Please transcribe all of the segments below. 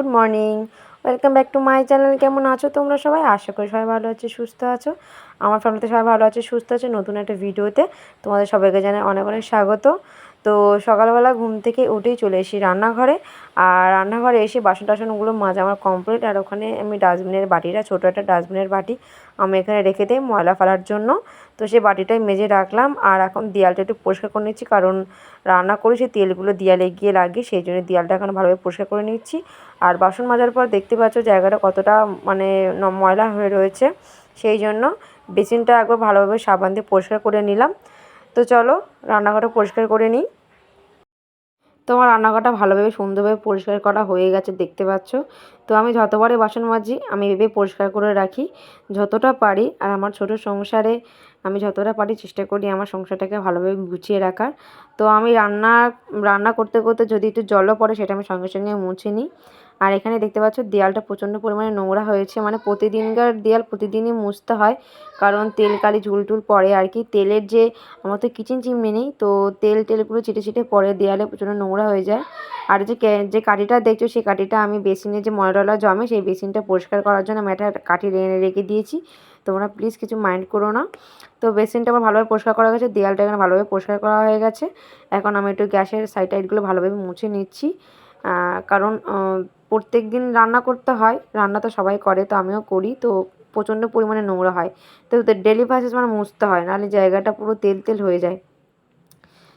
Good morning. Welcome back to my channel. কেমন আছো তোমরা সবাই? আশা করি সবাই ভালো আছে, সুস্থ আছো। আমার ফ্যামিলিতে সবাই ভালো আছে, সুস্থ আছে নতুন একটা ভিডিওতে তোমাদের সবাইকে জানাই অনেক অনেক স্বাগত। তো সকালবেলা ঘুম থেকে উঠেই চলে এসি রান্নাঘরে। আর রান্নাঘরে এসে বাসন টাসনগুলো মাজা আমার কমপ্লিট আর ওখানে আমি ডাস্টবিনের বাটিটা, ছোটো একটা ডাস্টবিনের বাটি আমি এখানে রেখে দিই ময়লা ফেলার জন্য। তো সেই বাটিটাই মেজে রাখলাম, আর এখন দেয়ালটা একটু পরিষ্কার করে নিচ্ছি, কারণ রান্না করে সেই তেলগুলো দেয়ালে গিয়ে লাগে সেই জন্য দেয়ালটা এখন ভালোভাবে পরিষ্কার করে নিচ্ছি। আর বাসন মাজার পর দেখতে পাচ্ছ জায়গাটা কতটা মানে ময়লা হয়ে রয়েছে। সেই জন্য বেসিনটা একবার ভালোভাবে সাবান দিয়ে পরিষ্কার করে নিলাম। তো চলো, রান্নাঘরটা পরিষ্কার করে নিই। তো আমার রান্নাঘরটা ভালোভাবে, সুন্দরভাবে পরিষ্কার করা হয়ে গেছে, দেখতে পাচ্ছ। তো আমি যতবারই বাসন মাজি, আমি ভেবে পরিষ্কার করে রাখি। যতটা পারি, আর আমার ছোট সংসারে আমি যতটা পারি চেষ্টা করি আমার সংসারটাকে ভালোভাবে গুছিয়ে রাখার। তো আমি রান্না রান্না করতে করতে যদি একটু জলও পড়ে, সেটা আমি সঙ্গে সঙ্গে মুছে নিই। আর এখানে দেখতে পাচ্ছ দেয়ালটা প্রচণ্ড পরিমাণে নোংরা হয়েছে। মানে প্রতিদিনকার দেয়াল প্রতিদিনই মুছতে হয়, কারণ তেল কালি ঝুল টুল পড়ে আর কি। তেলের যে আমার তো কিচেন চিমনি নেই তো তেল টেলগুলো ছিটে ছিটে পড়ে, দেয়ালে প্রচণ্ড নোংরা হয়ে যায়। আর যে যে কাঠিটা দেখছ, সেই কাঠিটা আমি বেসিনে যে ময়লা জমে, সেই বেসিনটা পরিষ্কার করার জন্য আমি একটা কাঠি রেখে দিয়েছি। তোমরা প্লিজ কিছু মাইন্ড করো না। তো বেসিনটা আমার ভালোভাবে পরিষ্কার করা গেছে, দেয়ালটা এখানে ভালোভাবে পরিষ্কার করা হয়ে গেছে। এখন আমি একটু গ্যাসের সাইড টাইডগুলো ভালোভাবে মুছে নিচ্ছি। কারণ প্রত্যেক দিন রান্না করতে হয়, রান্না তো সবাই করে, তো আমিও করি, তো প্রচণ্ড পরিমাণে নোংরা হয়। তো ডেলি বাসেস মানে মুছতে হয়, নাহলে জায়গাটা পুরো তেল তেল হয়ে যায়।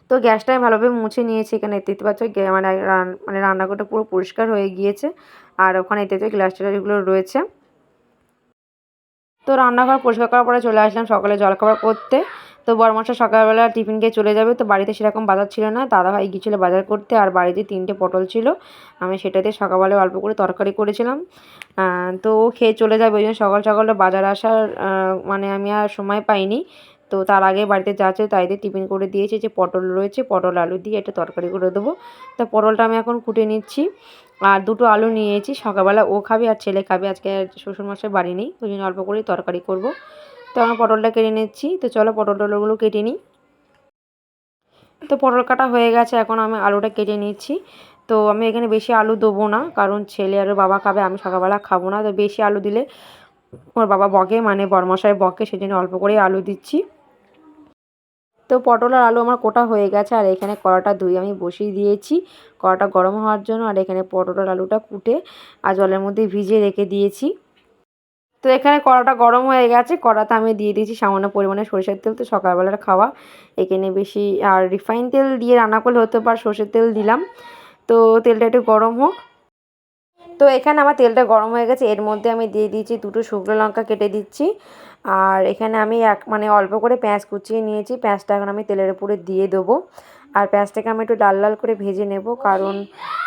তো গ্যাসটা আমি ভালোভাবে মুছে নিয়েছি এখানে, দেখতে পাচ্ছ মানে মানে রান্নাঘরটা পুরো পরিষ্কার হয়ে গিয়েছে, আর ওখানে এতে গ্লাস টালাসগুলো রয়েছে। তো রান্নাঘর পরিষ্কার করার পরে চলে আসলাম সকালে জলখাবার করতে। তো বড়মশা সকালবেলা টিফিন খেয়ে চলে যাবে। তো বাড়িতে সেরকম বাজার ছিল না। দাদাভাই গিয়েছিল বাজার করতে আর বাড়িতে তিনটে পটল ছিল। আমি সেটাতে সকালবেলা অল্প করে তরকারি করেছিলাম। তো ও খেয়ে চলে যাবে। ওই জন্য সকাল সকাল বাজার আসার মানে আমি আর সময় পাইনি। তো তার আগে বাড়িতে যা আছে তাই টিফিন করে দিয়েছে। যে পটল রয়েছে, পটল, আলু দিয়ে একটা তরকারি করে দেবো। তা পটলটা আমি এখন কুটে নিচ্ছি। আর দুটো আলু নিয়েছি। সকালবেলা ও খাবে আর ছেলে খাবে। আজকে শ্বশুরমশাই বাড়ি নেই। ওই জন্য অল্প করেই তরকারি করব। তো আমি পটলটা কেটে নিচ্ছি। তো চলো পটল টলগুলো কেটে নিই। তো পটল কাটা হয়ে গেছে, এখন আমি আলুটা কেটে নিচ্ছি। তো আমি এখানে বেশি আলু দেবো না, কারণ ছেলে আর বাবা খাবে, আমি সকালবেলা খাব না। তো বেশি আলু দিলে ওর বাবা বকে মানে বরমশাই বকে সেই জন্য অল্প করেই আলু দিচ্ছি। তো পটল আর আলু আমার কোটা হয়ে গেছে, আর এখানে কড়াটা ধুয়ে আমি বসিয়ে দিয়েছি। কড়াটা গরম হওয়ার জন্য, আর এখানে পটল আর আলুটা কুটে, আর জলের মধ্যে ভিজিয়ে রেখে দিয়েছি। তো এখানে কড়াটা গরম হয়ে গেছে। কড়াতে আমি দিয়ে দিয়েছি সামান্য পরিমাণে সরষের তেল। তো সকালবেলার খাওয়া এখানে বেশি, আর রিফাইন তেল দিয়ে রান্না করলে হতে পারে সর্ষের তেল দিলাম। তো তেলটা একটু গরম হোক। তো এখানে আমার তেলটা গরম হয়ে গেছে। এর মধ্যে আমি দিয়ে দিয়েছি দুটো শুকনো লঙ্কা কেটে দিচ্ছি। আর এখানে আমি এক মানে অল্প করে পেঁয়াজ কুচিয়ে নিয়েছি। পেঁয়াজটা এখন আমি তেলের উপরে দিয়ে দেবো। আর পেঁয়াজটাকে আমি একটু লাল লাল করে ভেজে নেব, কারণ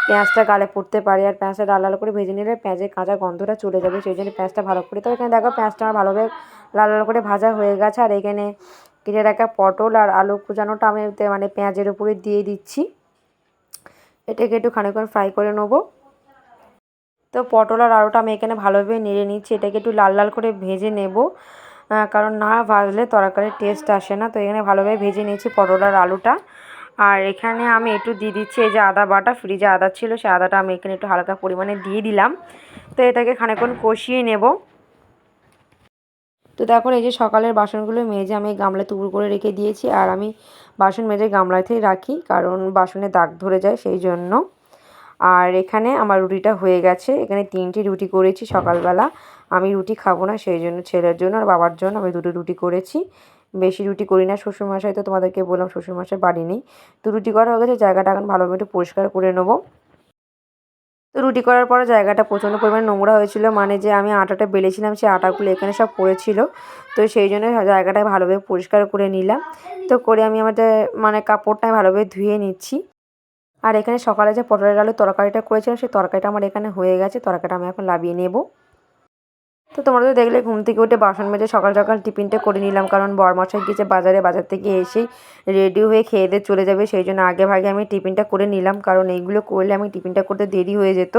পেঁয়াজটা গালে পড়তে পারে, আর পেঁয়াজটা লাল লাল করে ভেজে নিলে পেঁয়াজের কাঁচা গন্ধটা চলে যাবে, সেই জন্য পেঁয়াজটা ভালো করে তো এখানে দেখো পেঁয়াজটা আমার ভালোভাবে লাল লাল করে ভাজা হয়ে গেছে, আর এখানে কেটে রাখা পটল আর আলু কুচানোটা আমি মানে পেঁয়াজের উপরে দিয়ে দিচ্ছি, এটাকে একটু খানিকক্ষণ ফ্রাই করে নেব। তো পটল আর আলুটা আমি এখানে ভালোভাবে নেড়ে নিচ্ছি, এটাকে একটু লাল লাল করে ভেজে নেব কারণ না ভাজলে তরকারির টেস্ট আসে না, তো এখানে ভালোভাবে ভেজে নিয়েছি পটল আর আলুটা। আর এখানে আমি একটু দিয়ে দিচ্ছি, এই যে আদা বাটা, ফ্রিজে আদা ছিল, সেই আদাটা আমি এখানে একটু হালকা পরিমাণে দিয়ে দিলাম। তো এটাকে খানিকক্ষণ কষিয়ে নেব। তো তারপর এই যে সকালের বাসনগুলো মেজে আমি গামলা তুবুর করে রেখে দিয়েছি, আর আমি বাসন মেজে গামলাতেই রাখি, কারণ বাসনে দাগ ধরে যায় সেই জন্য। আর এখানে আমার রুটিটা হয়ে গেছে, এখানে তিনটি রুটি করেছি সকালবেলা। আমি রুটি খাব না, সেই জন্য ছেলের জন্য আর বাবার জন্য আমি দুটো রুটি করেছি। বেশি রুটি করি না। শ্বশুরমশাই তো তোমাদেরকে বললাম, শ্বশুরমশাই বাড়ি নেই। তো রুটি করা হয়ে গেছে, জায়গাটা এখন ভালোভাবে একটু পরিষ্কার করে নেব। তো রুটি করার পরে জায়গাটা প্রচণ্ড পরিমাণে নোংরা হয়েছিল মানে যে আমি আটাটা বেলেছিলাম, সেই আটাগুলো এখানে সব পড়েছিল। তো সেই জন্য জায়গাটা ভালোভাবে পরিষ্কার করে নিলাম। তো করে আমি আমাদের মানে কাপড়টা ভালোভাবে ধুয়ে নিচ্ছি। আর এখানে সকালে যে পটলের আলুর তরকারিটা করেছিলাম, সেই তরকারিটা আমার এখানে হয়ে গেছে, তরকারিটা আমি এখন লাভিয়ে নেব। তো তোমরা তো দেখলে ঘুম থেকে উঠে বাসন মেজে সকাল সকাল টিফিনটা করে নিলাম, কারণ বরমশাই গিয়েছে বাজারে, বাজার থেকে এসেই রেডি হয়ে খেয়ে দিয়ে চলে যাবে, সেই জন্য আগে ভাগে আমি টিফিনটা করে নিলাম, কারণ এইগুলো করলে আমি টিফিনটা করতে দেরি হয়ে যেত,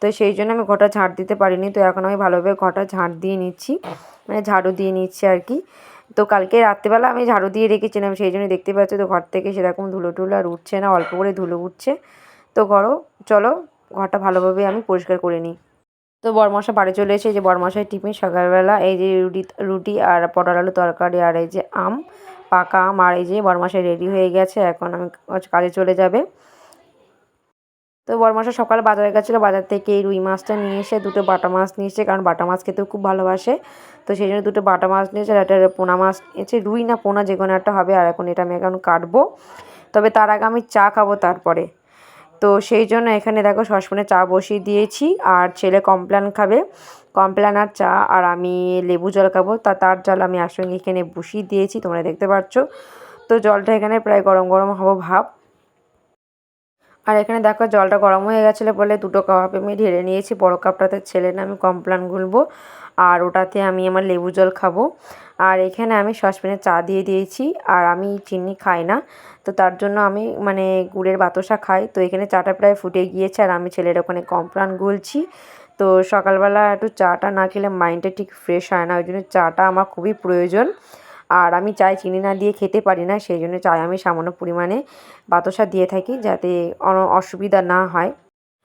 তো সেই জন্য আমি ঘরটা ঝাড় দিতে পারিনি, তো এখন আমি ভালোভাবে ঘটা ঝাড় দিয়ে নিচ্ছি মানে ঝাড়ু দিয়ে নিচ্ছি আর কি, তো কালকে রাত্রিবেলা আমি ঝাড়ু দিয়ে রেখেছিলাম, সেই জন্য দেখতে পাচ্ছি তো ঘর থেকে সেরকম ধুলো টুলো আর উঠছে না, অল্প করে ধুলো উঠছে, তো ঘরও চলো, ঘরটা ভালোভাবে আমি পরিষ্কার করে নিই। তো বরমশা বাড়ি চলে এসে যে বরমশাই টিফিন সকালবেলা, এই যে রুটি রুটি আর পটল আলু তরকারি আর এই যে আম, পাকা আম, আর এই যে বরমশাই রেডি হয়ে গেছে, এখন আমি কাজে চলে যাবে। তো বরমশা সকালে বাজারে গেছিল, বাজার থেকে এই রুই মাছটা নিয়ে এসে দুটো বাটা মাছ নিয়ে এসে কারণ বাটা মাছ খেতেও খুব ভালোবাসে। তো সেই জন্য দুটো বাটা মাছ নিয়েছে আর একটা পোনা মাছ নিয়েছে রুই না পোনা যে কোনো একটা হবে, আর এখন এটা আমি এখন কাটবো। তবে তার আগে আমি চা খাব তারপরে। তো সেই জন্য এখানে দেখো সসপ্যানে চা বসিয়ে দিয়েছি আর ছেলে কমপ্ল্যান খাবে। কমপ্ল্যান আর চা আর আমি লেবু জল খাব। তা তার জল আমি একসঙ্গে এখানে বসিয়ে দিয়েছি, তোমরা দেখতে পাচ্ছ তো জলটা এখানে প্রায় গরম গরম হব ভাব। আর এখানে দেখো জলটা গরম হয়ে গেছিল বলে দুটো কাপ আমি ঢেলে নিয়েছি, বড় কাপটাতে ছেলে না আমি কমপ্ল্যান গুলবো আর ওটাতে আমি আমার লেবু জল খাব। আর এখানে আমি সসপ্যানে চা দিয়ে দিয়েছি, আর আমি চিনি খাই না। তো তার জন্য আমি মানে গুড়ের বাতাসা খাই। তো এখানে চাটা প্রায় ফুটে গিয়েছে, আর আমি ছেলের ওখানে কমপ্লান গুলছি। তো সকালবেলা একটু চাটা না খেলে মাইন্ডটা ঠিক ফ্রেশ হয় না, ওই জন্য চাটা আমার খুবই প্রয়োজন। আর আমি চাই চিনি না দিয়ে খেতে পারি না, সেই জন্য চায় আমি সামান্য পরিমাণে বাতাসা দিয়ে থাকি যাতে অসুবিধা না হয়।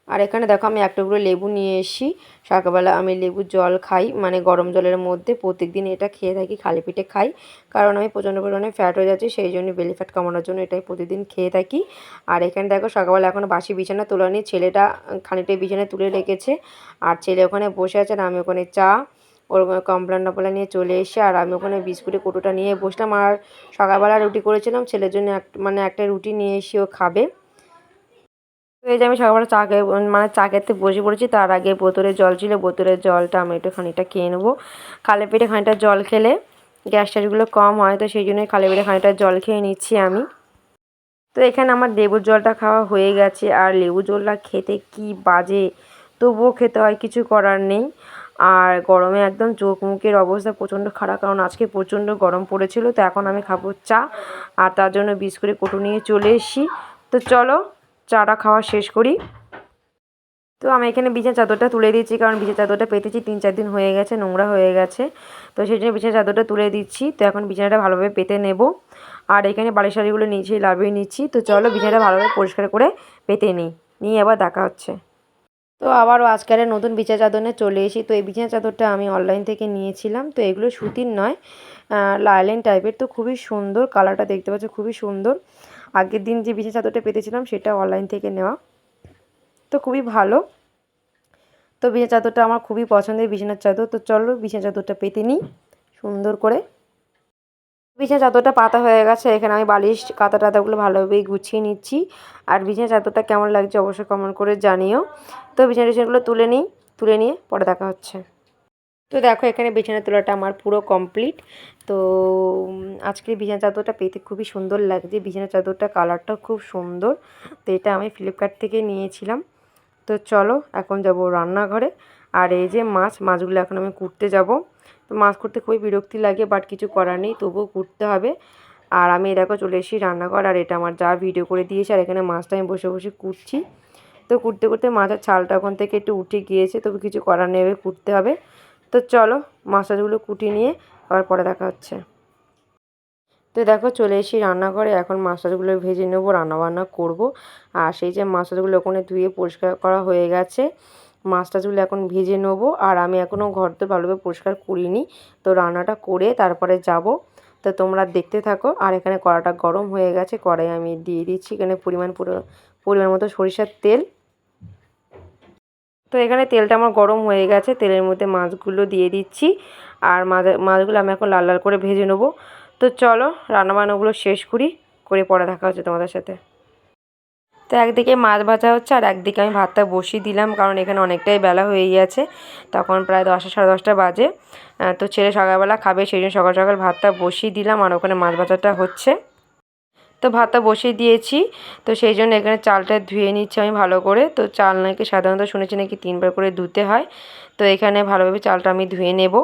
আর এখানে দেখো আমি এক টুকরো লেবু নিয়ে এসি সকালবেলা আমি লেবুর জল খাই মানে গরম জলের মধ্যে প্রত্যেক দিন এটা খেয়ে থাকি, খালি পেটে খাই। কারণ আমি প্রচণ্ড পরিমাণে ফ্যাট হয়ে যাচ্ছি, সেই জন্য বেলি ফ্যাট কমানোর জন্য এটাই প্রতিদিন খেয়ে থাকি। আর এখানে দেখো সকালবেলা এখন বাসি বিছানা তোলা নিয়ে ছেলেটা খানিকটা বিছানা তুলে রেখেছে। আর ছেলে ওখানে বসে আছে আর আমি ওখানে চা, ওর কমপ্লেন টমপ্লেন নিয়ে চলে এসে আর আমি ওখানে বিস্কুটের কোটোটা নিয়ে বসলাম। আর সকালবেলা রুটি করেছিলাম, ছেলের জন্য এক মানে একটা রুটি নিয়ে এসে ও খাবে। এই যে আমি সকালবেলা চা মানে চা খেতে বসে পড়েছি, তার আগে বোতলে জল ছিল বোতলের জলটা আমি একটু খানিকটা খেয়ে নেব। কালে পেটে খানিকটা জল খেলে গ্যাস ট্যাসগুলো কম হয়, তো সেই জন্যই খালি পেটে খানিকটা জল খেয়ে নিচ্ছি আমি। তো এখানে আমার লেবুর জলটা খাওয়া হয়ে গেছে, আর লেবু জলটা খেতে কি বাজে, তবুও খেতে হয়, কিছু করার নেই। আর গরমে একদম চোখ মুখের অবস্থা প্রচণ্ড খারাপ, কারণ আজকে প্রচণ্ড গরম পড়েছিল, তো এখন আমি খাব চা, আর তার জন্য বিস্কুটে, কোটো নিয়ে চলে এসেছি। তো চলো চাটা খাওয়া শেষ করি। তো আমি এখানে বিছানা চাদরটা তুলে দিচ্ছি, কারণ বিছানা চাদরটা পেতেছি, তিন চার দিন হয়ে গেছে, নোংরা হয়ে গেছে। তো সেই জন্য বিছানা চাদরটা তুলে দিচ্ছি, তো এখন বিছানাটা ভালোভাবে পেতে নেব। আর এখানে বাড়ি শাড়িগুলো নিচে লাভিয়ে নিচ্ছি, তো চলো বিছানাটা ভালোভাবে পরিষ্কার করে পেতে নিই। নিয়ে আবার দেখা হচ্ছে। তো আবারও আজকালের নতুন বিছানা চাদর চলে এসি তো এই বিছানা চাদরটা আমি অনলাইন থেকে নিয়েছিলাম, তো এগুলো সুতির নয় লাইলেন টাইপের তো খুবই সুন্দর কালারটা দেখতে পাচ্ছ খুবই সুন্দর। আগের দিন যে বিছানা চাদরটা পেতেছিলাম সেটা অনলাইন থেকে নেওয়া। তো খুবই ভালো। তো বিছানা চাদরটা আমার খুবই পছন্দের বিছানার চাদর। তো চলো বিছানা চাদরটা পেতে নিই সুন্দর করে। বিছানা চাদরটা পাতা হয়ে গেছে, এখানে আমি বালিশ কাতা টাতাগুলো ভালোভাবেই গুছিয়ে নিচ্ছি। আর বিছানা চাদরটা কেমন লাগছে অবশ্যই কমেন্ট করে জানিও। তো বিছানা টিছানাগুলো তুলে নিই, তুলে নিয়ে পরে দেখা হচ্ছে। তো দেখো, এখানে বিছানা তোলাটা আমার পুরো কমপ্লিট তো আজকে বিছানা চাদরটা পেতে খুবই সুন্দর লাগছে। বিছানা চাদরটা কালারটাও খুব সুন্দর। তো এটা আমি ফ্লিপকার্ট থেকে নিয়েছিলাম। তো চলো, এখন যাব রান্নাঘরে। আর এই যে মাছ, মাছগুলো এখন আমি কুটতে যাব। তো মাছ করতে খুবই বিরক্তি লাগে বাট কিছু করার নেই, তবুও কুটতে হবে। আর আমি দেখো, চলে এসেছি রান্নাঘর, আর এটা আমার যা ভিডিও করে দিয়েছে, আর এখানে মাছটা আমি বসে বসে কুটছি। তো কুটতে কুটতে মাছের ছালটা ওখান থেকে একটু উঠে গিয়েছে, তবে কিছু করার নেই কুটতে হবে। তো চলো মাছগুলো কুটি নিয়ে আবার পরে দেখা হচ্ছে। তো দেখো চলে এসি রান্নাঘরে, এখন মাছগুলো ভেজে নেব, রান্নাবান্না করব। আর সেই যে মাছগুলো ওখানে ধুয়ে পরিষ্কার করা হয়ে গেছে মাছ টাছগুলো এখন ভেজে নেব। আর আমি এখনও ঘর তো ভালোভাবে পরিষ্কার করিনি, তো রান্নাটা করে তারপরে যাব। তো তোমরা দেখতে থাকো। আর এখানে কড়াটা গরম হয়ে গেছে, কড়াই আমি দিয়ে দিচ্ছি। এখানে পরিমাণ পুরো, পরিমাণ মতো সরিষার তেল। তো এখানে তেলটা আমার গরম হয়ে গেছে, তেলের মধ্যে মাছগুলো দিয়ে দিচ্ছি। আর মাছ, মাছগুলো আমি এখন লাল লাল করে ভেজে নেব। তো চলো, রান্নাবান্নাগুলো শেষ করি, করে পরে দেখা হচ্ছে তোমাদের সাথে। তো একদিকে মাছ ভাজা হচ্ছে, আর একদিকে আমি ভাতটা বসিয়ে দিলাম, কারণ এখানে অনেকটাই বেলা হয়ে গিয়েছে তখন প্রায় দশটা, সাড়ে দশটা বাজে। তো ছেলে সকালবেলা খাবে, সেই জন্য সকাল সকাল ভাতটা বসিয়ে দিলাম, আর ওখানে মাছ ভাজাটা হচ্ছে। তো ভাতটা বসিয়ে দিয়েছি। তো সেই জন্য এখানে চালটা ধুয়ে নিচ্ছি আমি ভালো করে। তো চাল নাকি সাধারণত শুনেছি নাকি তিনবার করে ধুতে হয়। তো এখানে ভালোভাবে চালটা আমি ধুয়ে নেব।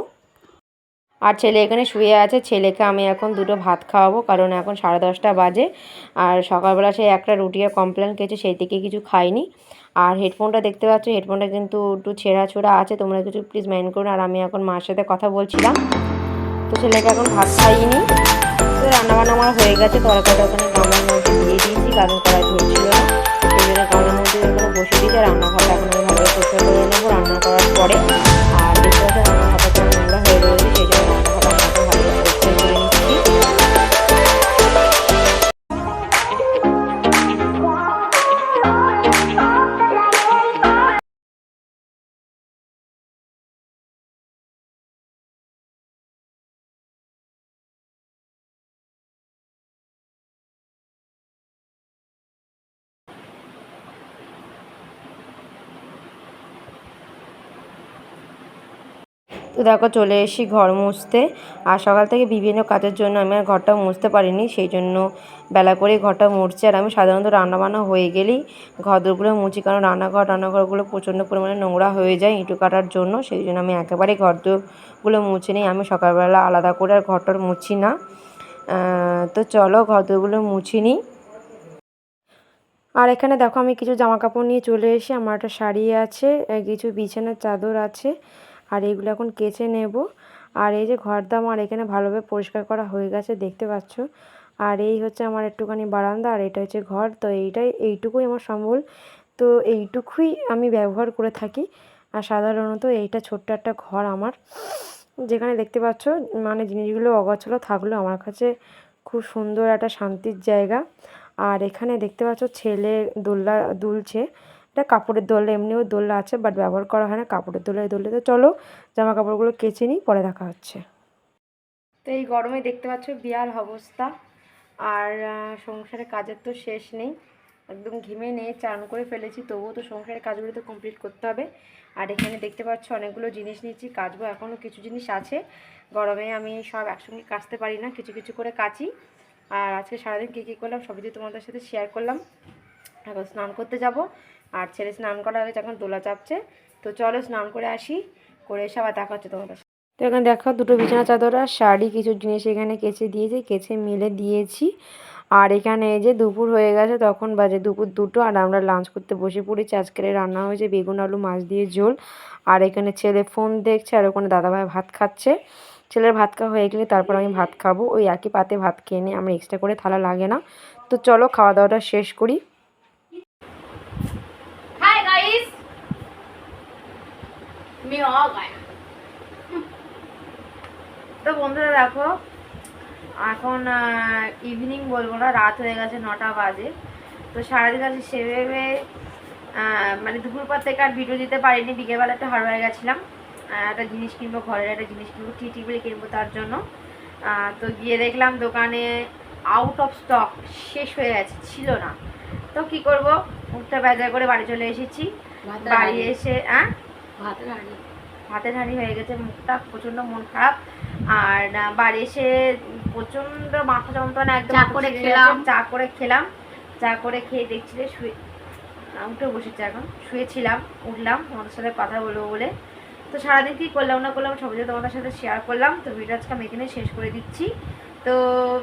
আর ছেলে এখানে শুয়ে আছে। ছেলেকে আমি এখন দুটো ভাত খাওয়াবো, কারণ এখন সাড়ে দশটা বাজে। আর সকালবেলা সে একটা রুটি আর কমপ্লেন খেয়েছে, সেই থেকে কিছু খাইনি। আর হেডফোনটা দেখতে পাচ্ছ, হেডফোনটা কিন্তু একটু ছেঁড়া ছোড়া আছে। তোমরা কিছু প্লিজ মাইন্ড করুন আর আমি এখন মার সাথে কথা বলছিলাম। তো ছেলেকে এখন ভাত খাইনি তো রান্নাবান্না আমার হয়ে গেছে, তরকারিটা ওখানে গামলার মধ্যে দিয়ে দিয়েছি কারণ কড়াই ধরছিল না। সেই জন্য গামলার মধ্যে ওখানে বসে দিয়েছি রান্নাঘরটা এখন আমি ভালো পরিষ্কার করে নেব রান্না করার পরে। আর দেখতে পাচ্ছি রান্নাঘরটা নোংরা হয়ে রয়েছে, সেই জন্য রান্নাঘরটা তো দেখো চলে এসি ঘর মুছতে। আর সকাল থেকে বিভিন্ন কাজের জন্য আমি আর ঘরটা মুছতে পারিনি, সেই জন্য বেলা করে ঘরটা মুছছি আর আমি সাধারণত রান্নাবান্না হয়ে গেলেই ঘরদোরগুলো মুছি, কারণ রান্নাঘর, রান্নাঘরগুলো প্রচণ্ড পরিমাণে নোংরা হয়ে যায় ইঁটু কাটার জন্য, সেই জন্য আমি একেবারেই ঘরদোরগুলো মুছে নিই। আমি সকালবেলা আলাদা করে আর ঘরটার মুছি না। তো চলো ঘরদোরগুলো মুছি নিই। আর এখানে দেখো আমি কিছু জামা কাপড় নিয়ে চলে এসে আমার একটা শাড়ি আছে কিছু বিছানার চাদর আছে। আর এইগুলো এখন কেচে নেব। আর এই যে ঘরটা আমার এখানে ভালোভাবে পরিষ্কার করা হয়ে গেছে, দেখতে পাচ্ছ। আর এই হচ্ছে আমার একটুখানি বারান্দা আর এটা হচ্ছে ঘর, তো এইটাই, এইটুকুই আমার সম্বল। তো এইটুকুই আমি ব্যবহার করে থাকি। আর সাধারণত এইটা ছোট্ট একটা ঘর আমার। যেখানে দেখতে পাচ্ছ মানে জিনিসগুলো অগোছালো থাকলেও আমার কাছে খুব সুন্দর একটা শান্তির জায়গা। আর এখানে দেখতে পাচ্ছ ছেলে দোলনা দুলছে। এটা কাপড়ের দোলনা এমনিও দোলনা আছে বাট ব্যবহার করা হয় না কাপড়ের দোলায় দোলে। তো চলো জামা কাপড়গুলো কেচে নিই, পরে দেখা হচ্ছে। তো এই গরমে দেখতে পাচ্ছ বিয়ার অবস্থা, আর সংসারের কাজের তো শেষ নেই। একদম ঘেমে নিয়ে চান করে ফেলেছি, তবুও তো সংসারের কাজগুলো তো কমপ্লিট করতে হবে। আর এখানে দেখতে পাচ্ছ অনেকগুলো জিনিস নিয়েছি, কাচবো এখনও কিছু জিনিস আছে। গরমে আমি সব একসঙ্গে কাচতে পারি না, কিছু কিছু করে কাচি। আর আজকে সারাদিন কী কী করলাম সবই তোমাদের সাথে শেয়ার করলাম। এখন স্নান করতে যাব আর ছেলে স্নান করা হয়েছে এখন দোলা চাপছে, তো চলো স্নান করে আসি, করে এসে আবার দেখা হচ্ছে তোমাদের তো এখানে দেখো দুটো বিছানা চাদর আর শাড়ি, কিছু জিনিস এখানে কেচে দিয়েছি, কেচে মিলে দিয়েছি। আর এখানে যে দুপুর হয়ে গেছে, তখন বাজে দুপুর দুটো, আর আমরা লাঞ্চ করতে বসে পড়েছি। আজকের রান্না হয়েছে বেগুন, আলু, মাছ দিয়ে ঝোল। আর এখানে ছেলে ফোন দেখছে, আর ওখানে দাদাভাই ভাত খাচ্ছে। ছেলের ভাত খাওয়া হয়ে গেলে তারপর আমি ভাত খাব। ওই একই পাতে ভাত খেয়ে নিই আমার এক্সট্রা করে থালা লাগে না। তো চলো খাওয়া দাওয়াটা শেষ করি। তো বন্ধুরা দেখো এখন ইভিনিং বলব না রাত হয়ে গেছে নটা বাজে। তো সারাদিন আজ সেভাবে মানে দুপুরপর থেকে আর ভিডিও দিতে পারিনি বিকেলবেলা একটু হার হয়ে গেছিলাম। একটা জিনিস কিনবো ঘরের একটা জিনিস কিনবো টিটি বলে কিনবো তার জন্য। তো গিয়ে দেখলাম দোকানে আউট অফ স্টক শেষ হয়ে গেছে ছিল না। তো কি করব? উঠতে বেজার করে বাড়ি চলে এসেছি। বাড়ি এসে হ্যাঁ ভাত রাড়ি হাতের হাঁড়ি হয়ে গেছে মুখটা প্রচণ্ড মন খারাপ। আর বাড়ি এসে প্রচণ্ড মাথা যন্ত্রণা একদম চা করে খেলাম। চা করে খেলাম। চা করে খেয়ে দেখছিলে শুয়ে উঠে বসেছে এখন। শুয়েছিলাম উঠলাম তোমাদের সাথে কথা বলব বলে। তো সারাদিন কী করলাম না করলাম সবই তোমাদের সাথে শেয়ার করলাম। তো ভিডিও আজকে আমি এখানে শেষ করে দিচ্ছি। তো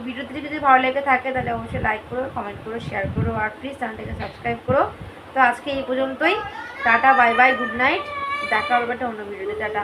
ভিডিওটি যদি ভালো লেগে থাকে তাহলে অবশ্যই লাইক করো কমেন্ট করো শেয়ার করো। আর প্লিজ চ্যানেলটাকে সাবস্ক্রাইব করো। তো আজকে এই পর্যন্তই। Tata bye bye good night দেখা হবে একটা অন্য ভিডিওতে টাটা